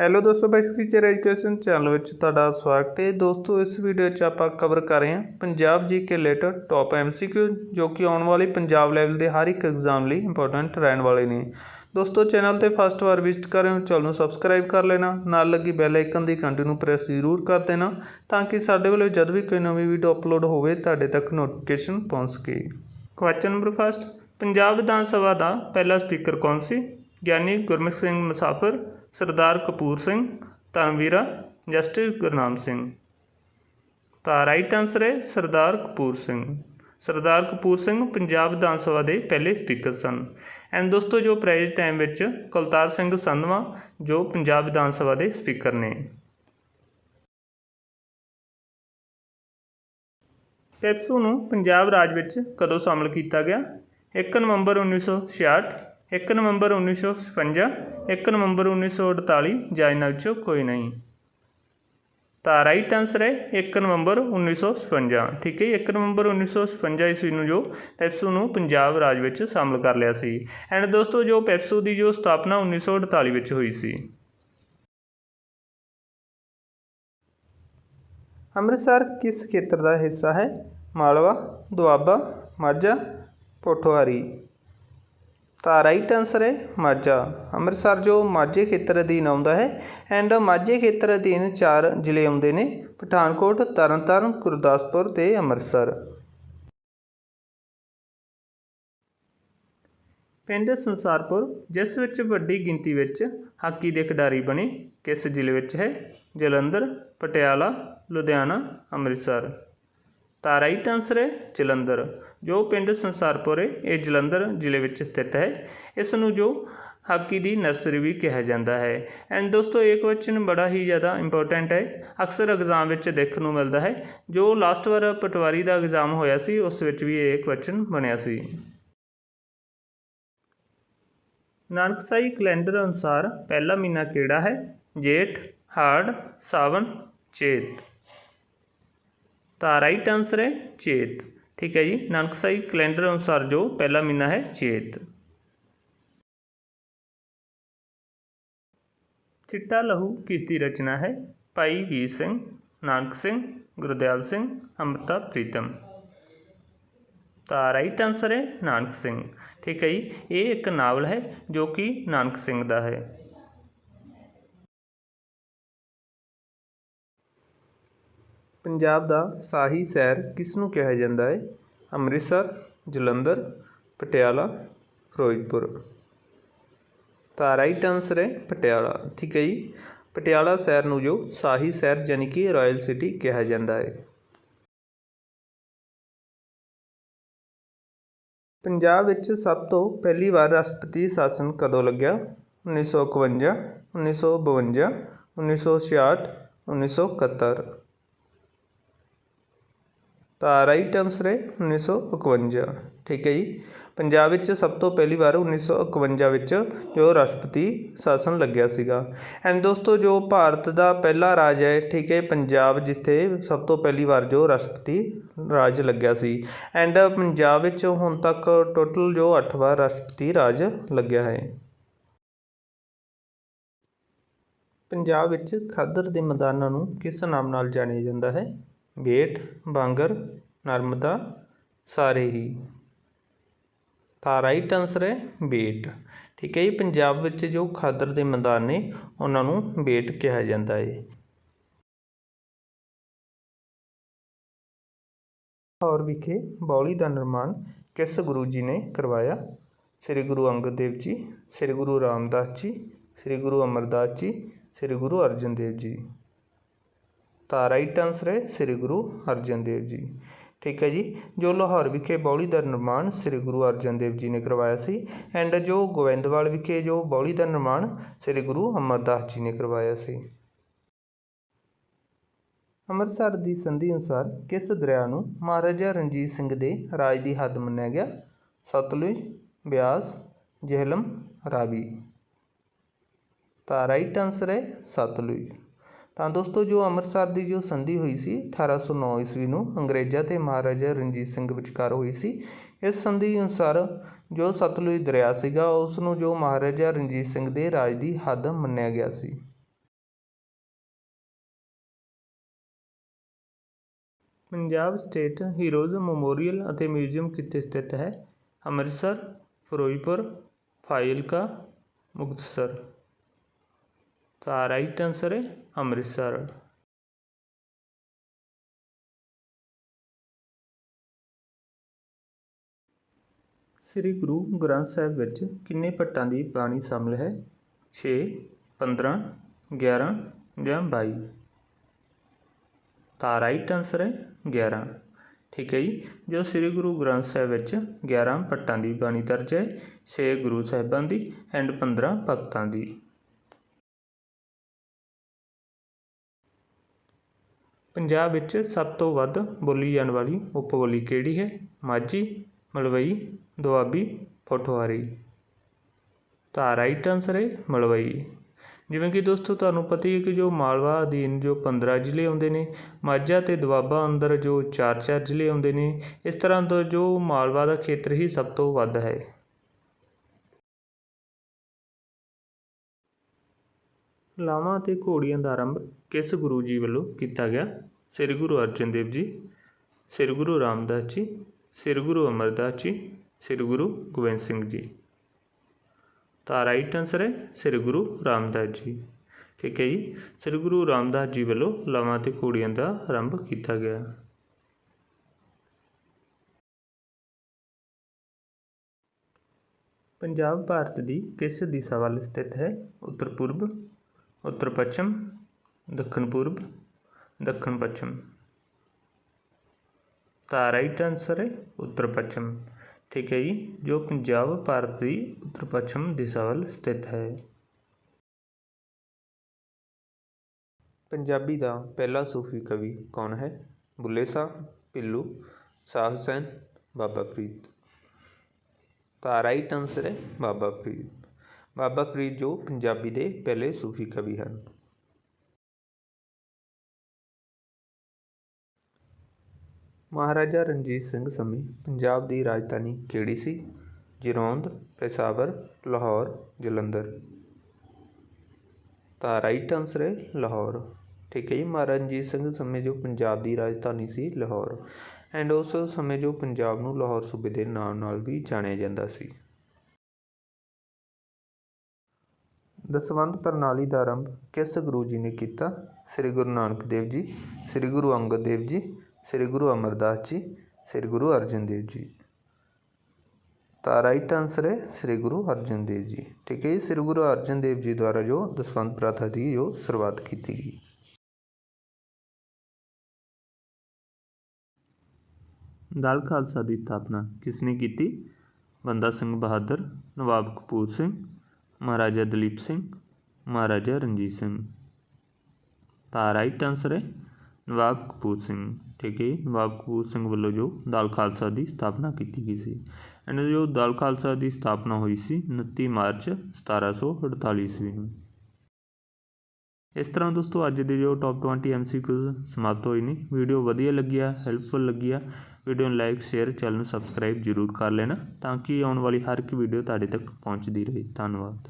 Hello ਦੋਸਤੋ best teacher education channel ਵਿੱਚ ਤੁਹਾਡਾ ਸਵਾਗਤ ਹੈ। ਦੋਸਤੋ, ਇਸ ਵੀਡੀਓ 'ਚ ਆਪਾਂ ਕਵਰ ਕਰ ਰਹੇ ਹਾਂ ਪੰਜਾਬ ਜੀ ਕੇ ਰਿਲੇਟਡ ਟੌਪ ਐਮਸੀਕਿਊ ਜੋ ਕਿ ਆਉਣ ਵਾਲੇ ਪੰਜਾਬ ਲੈਵਲ ਦੇ ਹਰ ਇੱਕ ਐਗਜ਼ਾਮ ਲਈ ਇੰਪੋਰਟੈਂਟ ਰਹਿਣ ਵਾਲੇ ਨੇ। ਦੋਸਤੋ ਚੈਨਲ ਤੇ ਫਸਟ ਵਾਰ ਵਿਜ਼ਿਟ ਕਰ ਰਹੇ ਹੋ, ਚੈਨਲ ਨੂੰ ਸਬਸਕ੍ਰਾਈਬ ਕਰ ਲੈਣਾ। ਨਾਲ ਲੱਗੀ ਬੈਲ ਆਈਕਨ ਦੀ ਘੰਟੀ ਨੂੰ ਪ੍ਰੈਸ ਜ਼ਰੂਰ ਕਰ ਦੇਣਾ, ਤਾਂ ਕਿ ਸਾਡੇ ਵੱਲੋਂ ਜਦ ਵੀ ਕੋਈ ਨਵੀਂ ਵੀਡੀਓ ਅਪਲੋਡ ਹੋਵੇ, ਤੁਹਾਡੇ ਤੱਕ ਨੋਟੀਫਿਕੇਸ਼ਨ ਪਹੁੰਚ ਸਕੇ। Question number first Punjab Vidhan Sabha ਦਾ ਪਹਿਲਾ ਸਪੀਕਰ ਕੌਣ ਸੀ? ਗਿਆਨੀ ਗੁਰਮੁਖ ਸਿੰਘ ਮੁਸਾਫਰ, ਸਰਦਾਰ ਕਪੂਰ ਸਿੰਘ, ਧਰਮਵੀਰਾ, ਜਸਟਿਸ ਗੁਰਨਾਮ ਸਿੰਘ। ਤਾਂ ਰਾਈਟ ਆਨਸਰ ਹੈ ਸਰਦਾਰ ਕਪੂਰ ਸਿੰਘ। ਸਰਦਾਰ ਕਪੂਰ ਸਿੰਘ ਪੰਜਾਬ ਵਿਧਾਨ ਸਭਾ ਦੇ ਪਹਿਲੇ ਸਪੀਕਰ ਸਨ। ਐਂਡ ਦੋਸਤੋ, ਜੋ ਪ੍ਰੈਜ਼ੈਂਟ ਟਾਈਮ ਵਿੱਚ ਕੁਲਤਾਰ ਸਿੰਘ ਸੰਧਵਾ, ਜੋ ਪੰਜਾਬ ਵਿਧਾਨ ਸਭਾ ਦੇ ਸਪੀਕਰ ਨੇ। ਪੈਪਸੂ ਨੂੰ ਪੰਜਾਬ ਰਾਜ ਵਿੱਚ ਕਦੋਂ ਸ਼ਾਮਲ ਕੀਤਾ ਗਿਆ? 1 ਨਵੰਬਰ 1966 1 ਨਵੰਬਰ 1956 1 ਨਵੰਬਰ 1948 ਜਾਂ ਇਹਨਾਂ ਵਿੱਚੋਂ ਕੋਈ ਨਹੀਂ। ਤਾਂ ਰਾਈਟ ਆਨਸਰ ਹੈ 1 ਨਵੰਬਰ 1956 ਠੀਕ ਹੈ 1 ਨਵੰਬਰ 1956 ਈਸਵੀ ਨੂੰ ਜੋ ਪੈਪਸੂ ਨੂੰ ਪੰਜਾਬ ਰਾਜ ਵਿੱਚ ਸ਼ਾਮਲ ਕਰ ਲਿਆ ਸੀ। ਐਂਡ ਦੋਸਤੋ, ਜੋ ਪੈਪਸੂ ਦੀ ਜੋ ਸਥਾਪਨਾ 1948 ਵਿੱਚ ਹੋਈ ਸੀ। ਅੰਮ੍ਰਿਤਸਰ ਕਿਸ ਖੇਤਰ ਦਾ ਹਿੱਸਾ ਹੈ? ਮਾਲਵਾ, ਦੁਆਬਾ, ਮਾਝਾ, ਪੋਠੋਹਾਰੀ। ਤਾਂ ਰਾਈਟ ਆਨਸਰ ਹੈ ਮਾਝਾ। ਅੰਮ੍ਰਿਤਸਰ ਜੋ ਮਾਝੇ ਖੇਤਰ ਅਧੀਨ ਆਉਂਦਾ ਹੈ ਐਂਡ ਮਾਝੇ ਖੇਤਰ ਅਧੀਨ ਚਾਰ ਜ਼ਿਲ੍ਹੇ ਆਉਂਦੇ ਨੇ, ਪਠਾਨਕੋਟ, ਤਰਨਤਾਰਨ, ਗੁਰਦਾਸਪੁਰ ਤੇ ਅੰਮ੍ਰਿਤਸਰ। ਪਿੰਡ ਸੰਸਾਰਪੁਰ, ਜਿਸ ਵਿੱਚ ਵੱਡੀ ਗਿਣਤੀ ਵਿੱਚ ਹਾਕੀ ਦੇ ਖਿਡਾਰੀ ਬਣੇ, ਕਿਸ ਜ਼ਿਲ੍ਹੇ ਵਿੱਚ ਹੈ? ਜਲੰਧਰ, ਪਟਿਆਲਾ, ਲੁਧਿਆਣਾ, ਅੰਮ੍ਰਿਤਸਰ। ਤਾਂ ਰਾਈਟ ਆਨਸਰ ਹੈ ਜਲੰਧਰ, ਜੋ ਪਿੰਡ ਸੰਸਾਰਪੁਰ ਹੈ, ਇਹ ਜਲੰਧਰ ਜ਼ਿਲ੍ਹੇ ਵਿੱਚ ਸਥਿਤ ਹੈ। ਇਸ ਨੂੰ ਜੋ ਹਾਕੀ ਦੀ ਨਰਸਰੀ ਵੀ ਕਿਹਾ ਜਾਂਦਾ ਹੈ। ਐਂਡ ਦੋਸਤੋ, ਇਹ ਕੁਐਸਚਨ ਬੜਾ ਹੀ ਜ਼ਿਆਦਾ ਇੰਪੋਰਟੈਂਟ ਹੈ। ਅਕਸਰ ਐਗਜ਼ਾਮ ਵਿੱਚ ਦੇਖਣ ਨੂੰ ਮਿਲਦਾ ਹੈ। ਜੋ ਲਾਸਟ ਵਾਰ ਪਟਵਾਰੀ ਦਾ ਐਗਜ਼ਾਮ ਹੋਇਆ ਸੀ, ਉਸ ਵਿੱਚ ਵੀ ਇਹ ਕੁਐਸਚਨ ਬਣਿਆ ਸੀ। ਨਾਨਕਸਾਈ ਕੈਲੰਡਰ ਅਨੁਸਾਰ ਪਹਿਲਾ ਮਹੀਨਾ ਕਿਹੜਾ ਹੈ? ਜੇਠ, ਹਾੜ, ਸਾਵਣ, ਚੇਤ। ਤਾਂ ਰਾਈਟ ਆਨਸਰ ਹੈ ਚੇਤ। ਠੀਕ ਹੈ ਜੀ ਨਾਨਕਸਾਈ ਕੈਲੰਡਰ ਅਨੁਸਾਰ ਜੋ ਪਹਿਲਾ ਮਹੀਨਾ ਹੈ ਚੇਤ। ਚਿੱਟਾ ਲਹੂ ਕਿਸ ਦੀ ਰਚਨਾ ਹੈ? ਭਾਈ ਵੀਰ ਸਿੰਘ, ਨਾਨਕ ਸਿੰਘ, ਗੁਰਦਿਆਲ ਸਿੰਘ, ਅੰਮ੍ਰਿਤਾ ਪ੍ਰੀਤਮ। ਤਾਂ ਰਾਈਟ ਆਨਸਰ ਹੈ ਨਾਨਕ ਸਿੰਘ। ਠੀਕ ਹੈ ਜੀ, ਇਹ ਇੱਕ ਨਾਵਲ ਹੈ ਜੋ ਕਿ ਨਾਨਕ ਸਿੰਘ ਦਾ ਹੈ। ਪੰਜਾਬ ਦਾ ਸ਼ਾਹੀ ਸ਼ਹਿਰ ਕਿਸ ਨੂੰ ਕਿਹਾ ਜਾਂਦਾ ਹੈ? ਅੰਮ੍ਰਿਤਸਰ, ਜਲੰਧਰ, ਪਟਿਆਲਾ, ਫਿਰੋਜ਼ਪੁਰ। ਤਾਂ ਰਾਈਟ ਆਨਸਰ ਹੈ ਪਟਿਆਲਾ। ਠੀਕ ਹੈ ਜੀ? ਪਟਿਆਲਾ ਸ਼ਹਿਰ ਨੂੰ ਜੋ ਸ਼ਾਹੀ ਸ਼ਹਿਰ ਯਾਨੀ ਕਿ ਰਾਇਲ ਸਿਟੀ ਕਿਹਾ ਜਾਂਦਾ ਹੈ। ਪੰਜਾਬ ਵਿੱਚ ਸਭ ਤੋਂ ਪਹਿਲੀ ਵਾਰ ਰਾਸ਼ਟਰਪਤੀ ਸ਼ਾਸਨ ਕਦੋਂ ਲੱਗਿਆ? 1951 1952 1966 1971 ਤਾਂ ਰਾਈਟ ਆਨਸਰ ਹੈ 1951 ਠੀਕ ਹੈ ਜੀ। ਪੰਜਾਬ ਵਿੱਚ ਸਭ ਤੋਂ ਪਹਿਲੀ ਵਾਰ 1951 ਵਿੱਚ ਜੋ ਰਾਸ਼ਟਰਪਤੀ ਸ਼ਾਸਨ ਲੱਗਿਆ ਸੀਗਾ। ਐਂਡ ਦੋਸਤੋ, ਜੋ ਭਾਰਤ ਦਾ ਪਹਿਲਾ ਰਾਜ ਹੈ, ਠੀਕ ਹੈ, ਪੰਜਾਬ ਜਿੱਥੇ ਸਭ ਤੋਂ ਪਹਿਲੀ ਵਾਰ ਜੋ ਰਾਸ਼ਟਰਪਤੀ ਰਾਜ ਲੱਗਿਆ ਸੀ। ਐਂਡ ਪੰਜਾਬ ਵਿੱਚ ਹੁਣ ਤੱਕ ਟੋਟਲ ਜੋ 8 ਵਾਰ ਰਾਸ਼ਟਰਪਤੀ ਰਾਜ ਲੱਗਿਆ ਹੈ। ਪੰਜਾਬ ਵਿੱਚ ਖਾਦਰ ਦੇ ਮੈਦਾਨਾਂ ਨੂੰ ਕਿਸ ਨਾਮ ਨਾਲ ਜਾਣਿਆ ਜਾਂਦਾ ਹੈ? ਬੇਟ ਬਾਂਗਰ ਨਰਮਦਾ ਸਾਰੇ ਹੀ। ਤਾਂ ਰਾਈਟ ਆਨਸਰ ਹੈ ਬੇਟ। ਠੀਕ ਹੈ ਜੀ, ਪੰਜਾਬ ਵਿੱਚ ਜੋ ਖਾਦਰ ਦੇ ਮੈਦਾਨ ਨੇ, ਉਹਨਾਂ ਨੂੰ ਬੇਟ ਕਿਹਾ ਜਾਂਦਾ ਹੈ। ਔਰ ਵਿਖੇ ਬੌਲੀ ਦਾ ਨਿਰਮਾਣ ਕਿਸ ਗੁਰੂ ਜੀ ਨੇ ਕਰਵਾਇਆ? ਸ੍ਰੀ ਗੁਰੂ ਅੰਗਦ ਦੇਵ ਜੀ, ਸ੍ਰੀ ਗੁਰੂ ਰਾਮਦਾਸ ਜੀ, ਸ੍ਰੀ ਗੁਰੂ ਅਮਰਦਾਸ ਜੀ, ਸ੍ਰੀ ਗੁਰੂ ਅਰਜਨ ਦੇਵ ਜੀ। ਤਾਂ ਰਾਈਟ ਆਨਸਰ ਹੈ ਸ੍ਰੀ ਗੁਰੂ ਅਰਜਨ ਦੇਵ ਜੀ। ਠੀਕ ਹੈ ਜੀ। ਜੋ ਲਾਹੌਰ ਵਿਖੇ ਬੌਲੀ ਦਾ ਨਿਰਮਾਣ ਸ੍ਰੀ ਗੁਰੂ ਅਰਜਨ ਦੇਵ ਜੀ ਨੇ ਕਰਵਾਇਆ ਸੀ ਐਂਡ ਜੋ ਗੋਬਿੰਦਵਾਲ ਵਿਖੇ ਜੋ ਬੌਲੀ ਦਾ ਨਿਰਮਾਣ ਸ੍ਰੀ ਗੁਰੂ ਅਮਰਦਾਸ ਜੀ ਨੇ ਕਰਵਾਇਆ ਸੀ। ਅੰਮ੍ਰਿਤਸਰ ਦੀ ਸੰਧੀ ਅਨੁਸਾਰ ਕਿਸ ਦਰਿਆ ਨੂੰ ਮਹਾਰਾਜਾ ਰਣਜੀਤ ਸਿੰਘ ਦੇ ਰਾਜ ਦੀ ਹੱਦ ਮੰਨਿਆ ਗਿਆ? ਸਤਲੁਜ, ਬਿਆਸ, ਜਹਿਲਮ, ਰਾਵੀ। ਤਾਂ ਰਾਈਟ ਆਨਸਰ ਹੈ ਸਤਲੁਜ। ਤਾਂ ਦੋਸਤੋ, ਜੋ ਅੰਮ੍ਰਿਤਸਰ ਦੀ ਜੋ ਸੰਧੀ ਹੋਈ ਸੀ 1809 ਈਸਵੀ ਨੂੰ ਅੰਗਰੇਜ਼ਾਂ ਤੇ ਮਹਾਰਾਜਾ ਰਣਜੀਤ ਸਿੰਘ ਵਿਚਕਾਰ ਹੋਈ ਸੀ, ਇਸ ਸੰਧੀ ਅਨੁਸਾਰ ਜੋ ਸਤਲੁਜ ਦਰਿਆ ਸੀਗਾ, ਉਸ ਨੂੰ ਜੋ ਮਹਾਰਾਜਾ ਰਣਜੀਤ ਸਿੰਘ ਦੇ ਰਾਜ ਦੀ ਹੱਦ ਮੰਨਿਆ ਗਿਆ ਸੀ। ਪੰਜਾਬ ਸਟੇਟ ਹੀਰੋਜ਼ ਮੈਮੋਰੀਅਲ ਅਤੇ ਮਿਊਜ਼ੀਅਮ ਕਿੱਥੇ ਸਥਿਤ ਹੈ, ਅੰਮ੍ਰਿਤਸਰ, ਫਿਰੋਜ਼ਪੁਰ ਫਾਇਲਕਾ ਮੁਕਤਸਰ। ਤਾਂ ਰਾਈਟ ਆਨਸਰ ਹੈ ਅੰਮ੍ਰਿਤਸਰ। ਸ੍ਰੀ ਗੁਰੂ ਗ੍ਰੰਥ ਸਾਹਿਬ ਵਿੱਚ ਕਿੰਨੇ ਪੱਟਾਂ ਦੀ ਬਾਣੀ ਸ਼ਾਮਲ ਹੈ? 6 15 11 ਜਾਂ 22 ਤਾਂ ਰਾਈਟ ਆਨਸਰ ਹੈ 11 ਠੀਕ ਹੈ ਜੀ। ਜੋ ਸ੍ਰੀ ਗੁਰੂ ਗ੍ਰੰਥ ਸਾਹਿਬ ਵਿੱਚ 11 ਪੱਟਾਂ ਦੀ ਬਾਣੀ ਦਰਜ ਹੈ 6 ਗੁਰੂ ਸਾਹਿਬਾਂ ਦੀ ਐਂਡ 15 ਭਗਤਾਂ ਦੀ। ਪੰਜਾਬ ਵਿੱਚ ਸਭ ਤੋਂ ਵੱਧ ਬੋਲੀ ਜਾਣ ਵਾਲੀ ਉਪ ਬੋਲੀ ਕਿਹੜੀ ਹੈ? ਮਾਝੀ, ਮਲਵਈ, ਦੁਆਬੀ, ਪੋਠੋਹਾਰੀ। ਤਾਂ ਰਾਈਟ ਆਨਸਰ ਹੈ ਮਲਵਈ। ਜਿਵੇਂ ਕਿ ਦੋਸਤੋ, ਤੁਹਾਨੂੰ ਪਤਾ ਹੀ ਹੈ ਕਿ ਜੋ ਮਾਲਵਾ ਅਧੀਨ ਜੋ 15 ਜ਼ਿਲ੍ਹੇ ਆਉਂਦੇ ਨੇ, ਮਾਝਾ ਤੇ ਦੁਆਬਾ ਅੰਦਰ ਜੋ 4-4 ਜ਼ਿਲ੍ਹੇ ਆਉਂਦੇ ਨੇ, ਇਸ ਤਰ੍ਹਾਂ ਦਾ ਜੋ ਮਾਲਵਾ ਦਾ ਖੇਤਰ ਹੀ ਸਭ ਤੋਂ ਵੱਧ ਹੈ। ਲਾਵਾਂ ਅਤੇ ਘੋੜੀਆਂ ਦਾ ਆਰੰਭ ਕਿਸ ਗੁਰੂ ਜੀ ਵੱਲੋਂ ਕੀਤਾ ਗਿਆ? ਸ੍ਰੀ ਗੁਰੂ ਅਰਜਨ ਦੇਵ ਜੀ, ਸ੍ਰੀ ਗੁਰੂ ਰਾਮਦਾਸ ਜੀ, ਸ੍ਰੀ ਗੁਰੂ ਅਮਰਦਾਸ ਜੀ, ਸ੍ਰੀ ਗੁਰੂ ਗੋਬਿੰਦ ਸਿੰਘ ਜੀ। ਤਾਂ ਰਾਈਟ ਆਨਸਰ ਹੈ ਸ੍ਰੀ ਗੁਰੂ ਰਾਮਦਾਸ ਜੀ। ਠੀਕ ਹੈ ਜੀ? ਸ੍ਰੀ ਗੁਰੂ ਰਾਮਦਾਸ ਜੀ ਵੱਲੋਂ ਲਾਵਾਂ ਤੇ ਘੋੜੀਆਂ ਦਾ ਆਰੰਭ ਕੀਤਾ ਗਿਆ। ਪੰਜਾਬ ਭਾਰਤ ਦੀ ਕਿਸ ਦਿਸ਼ਾ ਵੱਲ ਸਥਿਤ ਹੈ? ਉੱਤਰ ਪੂਰਬ ਉੱਤਰ ਪੱਛਮ ਦੱਖਣ ਪੂਰਬ ਦੱਖਣ ਪੱਛਮ ਤਾਂ ਰਾਈਟ ਆਨਸਰ ਹੈ ਉੱਤਰ ਪੱਛਮ ਠੀਕ ਹੈ ਜੀ ਜੋ ਪੰਜਾਬ ਭਾਰਤ ਦੀ ਉੱਤਰ ਪੱਛਮ ਦਿਸ਼ਾ ਵੱਲ ਸਥਿਤ ਹੈ ਪੰਜਾਬੀ ਦਾ ਪਹਿਲਾ ਸੂਫੀ ਕਵੀ ਕੌਣ ਹੈ ਬੁੱਲੇ ਸ਼ਾਹ ਪਿੱਲੂ ਸ਼ਾਹ ਹੁਸੈਨ ਬਾਬਾ ਫਰੀਦ ਤਾਂ ਰਾਈਟ ਆਨਸਰ ਹੈ ਬਾਬਾ ਫਰੀਦ ਬਾਬਾ ਫਰੀਦ ਜੋ ਪੰਜਾਬੀ ਦੇ ਪਹਿਲੇ ਸੂਫੀ ਕਵੀ ਹਨ। ਮਹਾਰਾਜਾ ਰਣਜੀਤ ਸਿੰਘ ਸਮੇਂ ਪੰਜਾਬ ਦੀ ਰਾਜਧਾਨੀ ਕਿਹੜੀ ਸੀ? ਜਿਰੋਂਦ, ਪੇਸ਼ਾਵਰ, ਲਾਹੌਰ, ਜਲੰਧਰ। ਤਾਂ ਰਾਈਟ ਆਨਸਰ ਹੈ ਲਾਹੌਰ। ਠੀਕ ਹੈ ਜੀ, ਮਹਾਰਾਜਾ ਰਣਜੀਤ ਸਿੰਘ ਸਮੇਂ ਜੋ ਪੰਜਾਬ ਦੀ ਰਾਜਧਾਨੀ ਸੀ ਲਾਹੌਰ। ਐਂਡ ਉਸ ਸਮੇਂ ਜੋ ਪੰਜਾਬ ਨੂੰ ਲਾਹੌਰ ਸੂਬੇ ਦੇ ਨਾਮ ਨਾਲ ਵੀ ਜਾਣਿਆ ਜਾਂਦਾ ਸੀ। ਦਸਵੰਧ ਪ੍ਰਣਾਲੀ ਦਾ ਆਰੰਭ ਕਿਸ ਗੁਰੂ ਜੀ ਨੇ ਕੀਤਾ? ਸ੍ਰੀ ਗੁਰੂ ਨਾਨਕ ਦੇਵ ਜੀ, ਸ੍ਰੀ ਗੁਰੂ ਅੰਗਦ ਦੇਵ ਜੀ, ਸ੍ਰੀ ਗੁਰੂ ਅਮਰਦਾਸ ਜੀ, ਸ੍ਰੀ ਗੁਰੂ ਅਰਜਨ ਦੇਵ ਜੀ। ਤਾਂ ਰਾਈਟ ਆਨਸਰ ਹੈ ਸ੍ਰੀ ਗੁਰੂ ਅਰਜਨ ਦੇਵ ਜੀ। ਠੀਕ ਹੈ ਜੀ, ਸ੍ਰੀ ਗੁਰੂ ਅਰਜਨ ਦੇਵ ਜੀ ਦੁਆਰਾ ਜੋ ਦਸਵੰਧ ਪ੍ਰਥਾ ਦੀ ਜੋ ਸ਼ੁਰੂਆਤ ਕੀਤੀ ਗਈ। ਦਲ ਖਾਲਸਾ ਦੀ ਸਥਾਪਨਾ ਕਿਸ ਨੇ ਕੀਤੀ? ਬੰਦਾ ਸਿੰਘ ਬਹਾਦਰ, ਨਵਾਬ ਕਪੂਰ ਸਿੰਘ ਮਹਾਰਾਜਾ ਦਲੀਪ ਸਿੰਘ, ਮਹਾਰਾਜਾ ਰਣਜੀਤ ਸਿੰਘ। ਤਾਂ ਰਾਈਟ ਆਨਸਰ ਹੈ ਨਵਾਬ ਕਪੂਰ ਸਿੰਘ। ਠੀਕ ਹੈ ਨਵਾਬ ਕਪੂਰ ਸਿੰਘ ਵੱਲੋਂ ਜੋ ਦਲ ਖਾਲਸਾ ਦੀ ਸਥਾਪਨਾ ਕੀਤੀ ਗਈ ਸੀ। ਐਂਡ ਜੋ ਦਲ ਖਾਲਸਾ ਦੀ ਸਥਾਪਨਾ ਹੋਈ ਸੀ 29 ਮਾਰਚ 1748 ਈਸਵੀ ਨੂੰ। ਇਸ ਤਰ੍ਹਾਂ ਦੋਸਤੋ ਅੱਜ ਦੇ ਜੋ ਟੌਪ 20 ਐਮਸੀਕਿਊਜ਼ ਸਮਾਪਤ ਹੋਏ ਨੇ। ਵੀਡੀਓ ਵਧੀਆ ਲੱਗਿਆ ਹੈਲਪਫੁਲ ਲੱਗਿਆ ਵੀਡੀਓ ਨੂੰ ਲਾਈਕ, ਸ਼ੇਅਰ, ਚੈਨਲ ਨੂੰ ਸਬਸਕ੍ਰਾਈਬ ਜ਼ਰੂਰ ਕਰ ਲੈਣਾ ਤਾਂ ਕਿ ਆਉਣ ਵਾਲੀ ਹਰ ਇੱਕ ਵੀਡੀਓ ਤੁਹਾਡੇ ਤੱਕ ਪਹੁੰਚਦੀ ਰਹੇ। ਧੰਨਵਾਦ।